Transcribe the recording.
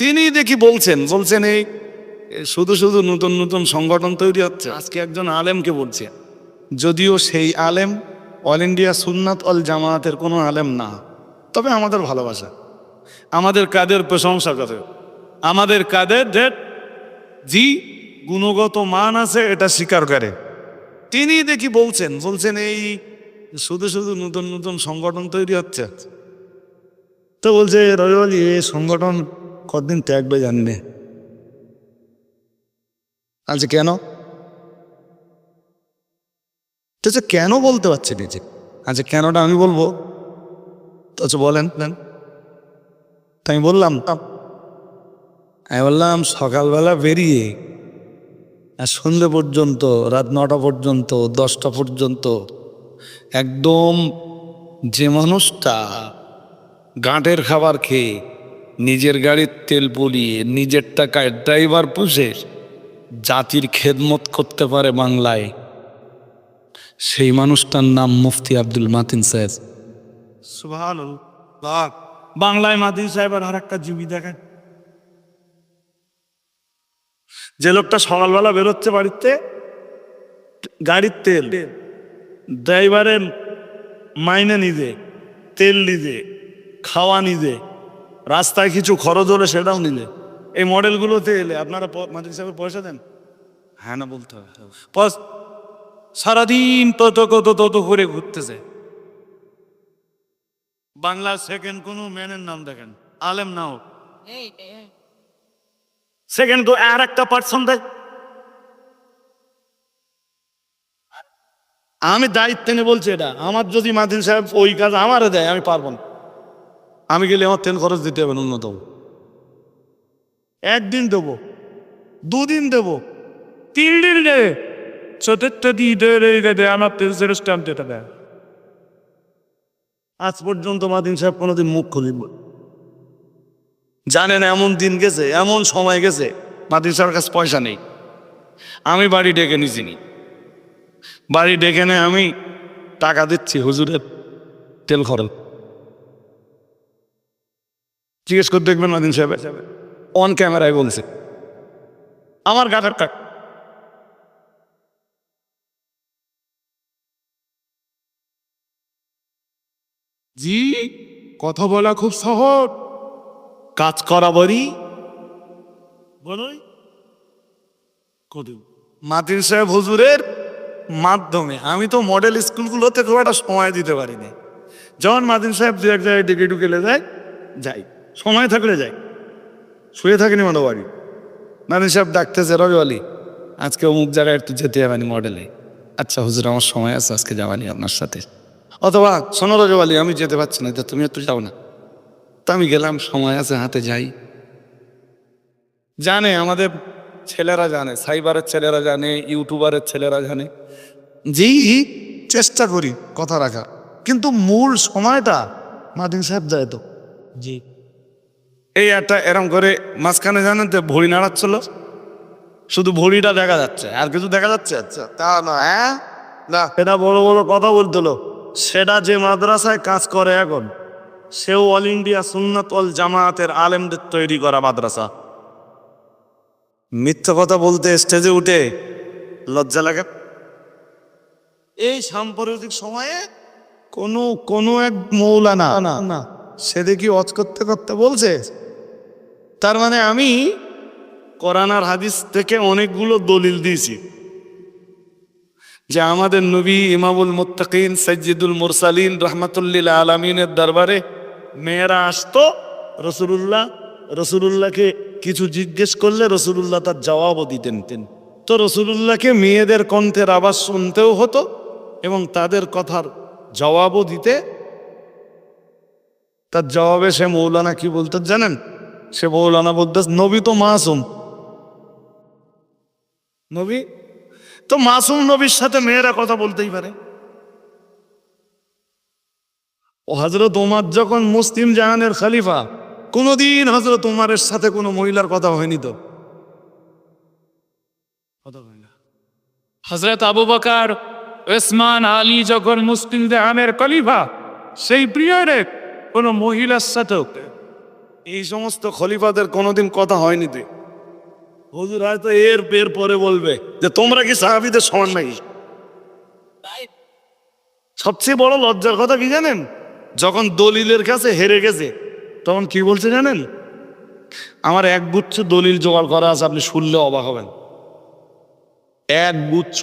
তিনি দেখি বলছেন বলছেন এই শুধু শুধু নতুন নতুন সংগঠন তৈরি হচ্ছে। আজকে একজন আলেমকে বলছে, যদিও সেই আলেম অল ইন্ডিয়া সুন্নাত অল জামায়াতের কোনো আলেম না, তবে আমাদের ভালোবাসা, আমাদের কাদের প্রশংসা করে, আমাদের কাদের যে জি গুণগত মান আছে এটা স্বীকার করে। তিনি দেখি বলছেন বলছেন এই শুধু শুধু নতুন নতুন সংগঠন তৈরি হচ্ছে। তো বলছে রবিবালি এই সংগঠন কতদিন ত্যাগবে জানবে? আচ্ছা কেন? আচ্ছা কেন বলতে পারছি নিজে আচ্ছা কেনটা আমি বলব? তো আচ্ছা বলেন। দেন তো আমি বললাম আমি বললাম, সকালবেলা বেরিয়ে আর সন্ধ্যে পর্যন্ত, রাত নটা পর্যন্ত, দশটা পর্যন্ত একদম যে মানুষটা গাঁটের খাবার খেয়ে নিজের গাড়ির তেল পুড়িয়ে নিজের টাকায় ড্রাইভার পুষে জাতির খেদমত করতে পারে বাংলায়। সেই মানুষটার নাম মুফতি আব্দুল মাতিন সাহেব বাংলায় মাতিন সাহেবের আর একটা জীবী দেখেন। যে লোকটা সকালবেলা বেরোচ্ছে বাড়িতে গাড়ির তেল ড্রাইভারের মাইনে নিজে তেল নিজে খাওয়া নিজে রাস্তায় কিছু খরচ হলে সেটাও নিলে। এই মডেলগুলোতে এলে আপনারা প- মাঝে হিসাবে পয়সা দেন? হ্যাঁ না বলতে হবে সারাদিন তত কত তত করে ঘুরতেছে বাংলার সেকেন্ড কোনো ম্যানের নাম দেখেন আলেম না হোক। সেকেন্ড তো আর একটা পার্সন দেয় আমি দায়িত্ব নিয়ে বলছি এটা আমার যদি মাদিন সাহেব ওই কাজ আমারে দেয় আমি পারব না। আমি গেলে আমার তেল খরচ দিতে হবে ন্যূনতম। একদিন দেবো, দুদিন দেবো, তিন দিন দেবে। চতুর্থ দিন দেবে আমার তেল সেরে স্ট্যাম্প দিতে দেয় আজ পর্যন্ত মাদিন সাহেব কোনোদিন মুখ খুলিব জানেন এমন দিন গেছে, এমন সময় গেছে, মাদিন সাহেবের কাছে পয়সা নেই। আমি বাড়ি ডেকে নিছি নি। বাড়ি ডেকে নে আমি টাকা দিচ্ছি হুজুরের তেল খরচ। জিজ্ঞেস করে দেখবেন মাদিন সাহেব অন ক্যামেরায় বলছে। আমার গাছের টাকা জি কথা বলা খুব সহজ। কাজ করা বলি কদিন মাতিন সাহেব হুজুরের মাধ্যমে আমি তো মডেল স্কুলগুলোতে খুব একটা সময় দিতে পারিনি। যখন মাদিন সাহেব দু এক জায়গায় ডেকে ঢুকেলে যায় যাই। সময় থাকলে যাই। শুয়ে থাকিনি মনে বাড়ি। মাদিন সাহেব ডাকতেছে রবি আলী আজকে অমুক জায়গায় একটু যেতে হবে মডেলে আচ্ছা হুজুর আমার সময় আছে আজকে যাওয়ানি আপনার সাথে। অথবা শোনো আলী আমি যেতে পারছি না তো তুমি একটু যাও না। তা আমি গেলাম সময় আছে হাতে যাই। জানে আমাদের ছেলেরা জানে সাইবারের ছেলেরা জানে ইউটিউবারের ছেলেরা জানে। জি চেষ্টা করি কথা রাখা কিন্তু মূল সময়টা মাদিন সাহেব যায় তো। জি। এই একটা এরম করে মাঝখানে জানেন তো ভড়ি নাড়াচ্ছিল? শুধু ভড়িটা দেখা যাচ্ছে আর কিছু দেখা যাচ্ছে? আচ্ছা তা না হ্যাঁ? না। এটা বড় বড় কথা বলতো সেটা যে মাদ্রাসায় কাজ করে এখন সেও অল ইন্ডিয়া সুন্নাত অল জামায়াতের আলেমদের তৈরি করা মাদ্রাসা। মিথ্যা কথা বলতে স্টেজে উঠে লজ্জা লাগে? এই সাম্প্রতিক সময়ে কোনো কোনো এক মৌলানা না না। সে দেখি অজ করতে করতে বলছে তার মানে আমি আর হাদিস থেকে অনেকগুলো দলিল দিয়েছি। যে আমাদের নবী ইমামুল মুত্তাকিন, সজ্জিদুল মুরসালিন রহমাতুল্লিল আলমিনের দরবারে মেয়েরা আসতো, রসুলুল্লাহ, রসুলুল্লাহকে কিছু জিজ্ঞেস করলে রসুলুল্লাহ তার জবাবও দিতেন। তেন তো রসুলুল্লাহকে মেয়েদের কণ্ঠের আওয়াজ শুনতেও হতো এবং তাদের কথার জবাবও দিতে। তার জবাবে সে মৌলানা কি বলতো জানেন? সে মৌলানা বলতে নবী তো মাসুম। নবী? তো মাসুম নবীর সাথে মেয়েরা কথা বলতেই পারে। ও হজরত ওমার যখন মুসলিম জাহানের খালিফা, কোনোদিন হজরত উমারের সাথে কোনো মহিলার কথা হয়নি তো। হজরত আবু বকার, ওসমান, আলী যখন মুসলিম জাহানের কলিফা সেই পিরিয়ডে কোনো মহিলার সাথেও এই সমস্ত খলিফাদের কোনোদিন কথা হয়নি তুই হুজুর হয়তো এর পের পরে বলবে যে তোমরা কি সাহাবিদের সমান নাকি? সবচেয়ে বড় লজ্জার কথা কি জানেন? যখন দলিলের কাছে হেরে গেছে, তখন কি বলছে জানেন? আমার এক গুচ্ছ দলিল জোগাড় করা আছে, আপনি শুনলে অবাক হবেন। এক গুচ্ছ